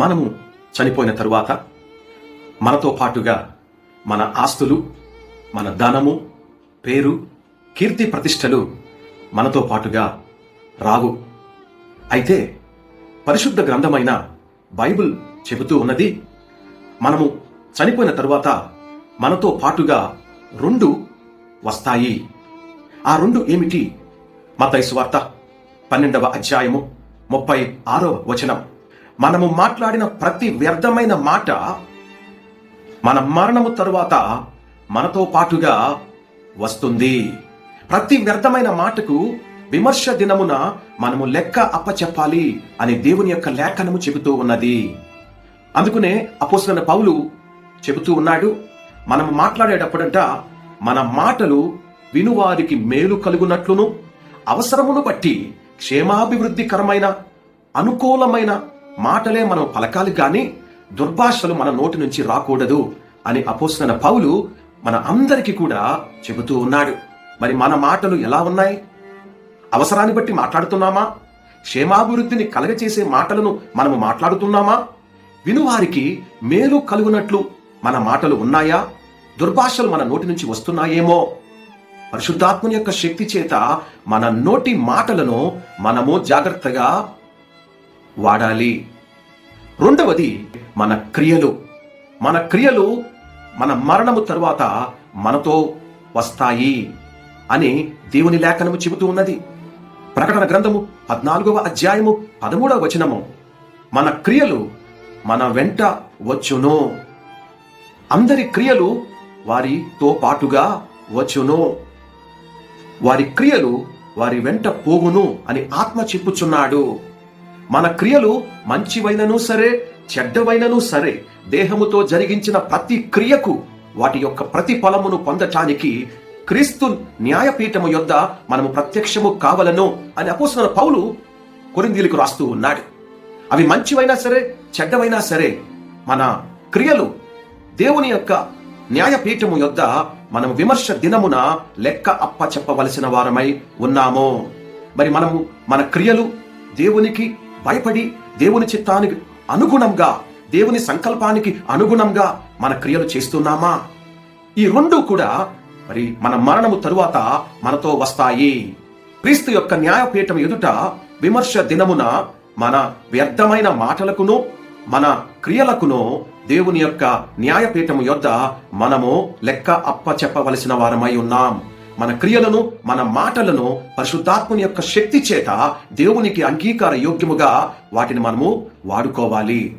మనము చనిపోయిన తరువాత మనతో పాటుగా మన ఆస్తులు మన ధనము పేరు కీర్తి ప్రతిష్టలు మనతో పాటుగా రావు. అయితే పరిశుద్ధ గ్రంథమైన బైబిల్ చెబుతూ ఉన్నది మనము చనిపోయిన తరువాత మనతో పాటుగా రెండు వస్తాయి. ఆ రెండు ఏమిటి? మతయి సువార్త పన్నెండవ అధ్యాయము ముప్పై ఆరో వచనం. మనము మాట్లాడిన ప్రతి వ్యర్థమైన మాట మన మరణము తరువాత మనతో పాటుగా వస్తుంది. ప్రతి వ్యర్థమైన మాటకు విమర్శ దినమున మనము లెక్క అప్పచెప్పాలి అని దేవుని యొక్క లేఖనము చెబుతూ ఉన్నది. అందుకనే అపోసిన పౌలు చెబుతూ ఉన్నాడు మనం మాట్లాడేటప్పుడంట మన మాటలు వినువారికి మేలు కలుగునట్లును అవసరమును బట్టి క్షేమాభివృద్ధికరమైన అనుకూలమైన మాటలే మనం పలకాలి కానీ దుర్భాషలు మన నోటి నుంచి రాకూడదు అని అపోసిన పౌలు మన అందరికీ కూడా చెబుతూ ఉన్నాడు. మరి మన మాటలు ఎలా ఉన్నాయి? అవసరాన్ని బట్టి మాట్లాడుతున్నామా? క్షేమాభివృద్ధిని కలగచేసే మాటలను మనము మాట్లాడుతున్నామా? వినువారికి మేలు కలుగునట్లు మన మాటలు ఉన్నాయా? దుర్భాషలు మన నోటి నుంచి వస్తున్నాయేమో? పరిశుద్ధాత్మని యొక్క శక్తి చేత మన నోటి మాటలను మనము జాగ్రత్తగా వాడాలి. రెండవది మన క్రియలు. మన క్రియలు మన మరణము తరువాత మనతో వస్తాయి అని దేవుని లేఖనము చెబుతూ ఉన్నది. ప్రకటన గ్రంథము పద్నాలుగవ అధ్యాయము పదమూడవ వచనము. మన క్రియలు మన వెంట వచ్చును. అందరి క్రియలు వారితో పాటుగా వచ్చును. వారి క్రియలు వారి వెంట పోగును అని ఆత్మ చెప్పుచున్నాడు. మన క్రియలు మంచివైనను సరే చెడ్డవైనను సరే దేహముతో జరిగించిన ప్రతి క్రియకు వాటి యొక్క ప్రతిఫలమును పొందటానికి క్రీస్తు న్యాయపీఠము యొద్ద మనము ప్రత్యక్షము కావలను అని అపోసిన పౌలు కొరిందీలకు రాస్తూ ఉన్నాడు. అవి మంచివైనా సరే చెడ్డవైనా సరే మన క్రియలు దేవుని యొక్క న్యాయపీఠము యొద్ద మనం విమర్శ దినమున లెక్క అప్ప చెప్పవలసిన వారమై ఉన్నాము. మరి మనము మన క్రియలు దేవునికి భయపడి దేవుని చిత్తానికి అనుగుణంగా దేవుని సంకల్పానికి అనుగుణంగా మన క్రియలు చేస్తున్నామా? ఈ రెండు కూడా మరి మన మరణము తరువాత మనతో వస్తాయి. క్రీస్తు యొక్క న్యాయపీఠం ఎదుట విమర్శ దినమున మన వ్యర్థమైన మాటలకును మన క్రియలకును దేవుని యొక్క న్యాయపీఠము యొద్ద మనము లెక్క అప్ప చెప్పవలసిన వారమై ఉన్నాం. మన క్రియలను మన మాటలను పరిశుద్ధాత్మని యొక్క శక్తి చేత దేవునికి అంగీకార యోగ్యముగా వాటిని మనము వాడుకోవాలి.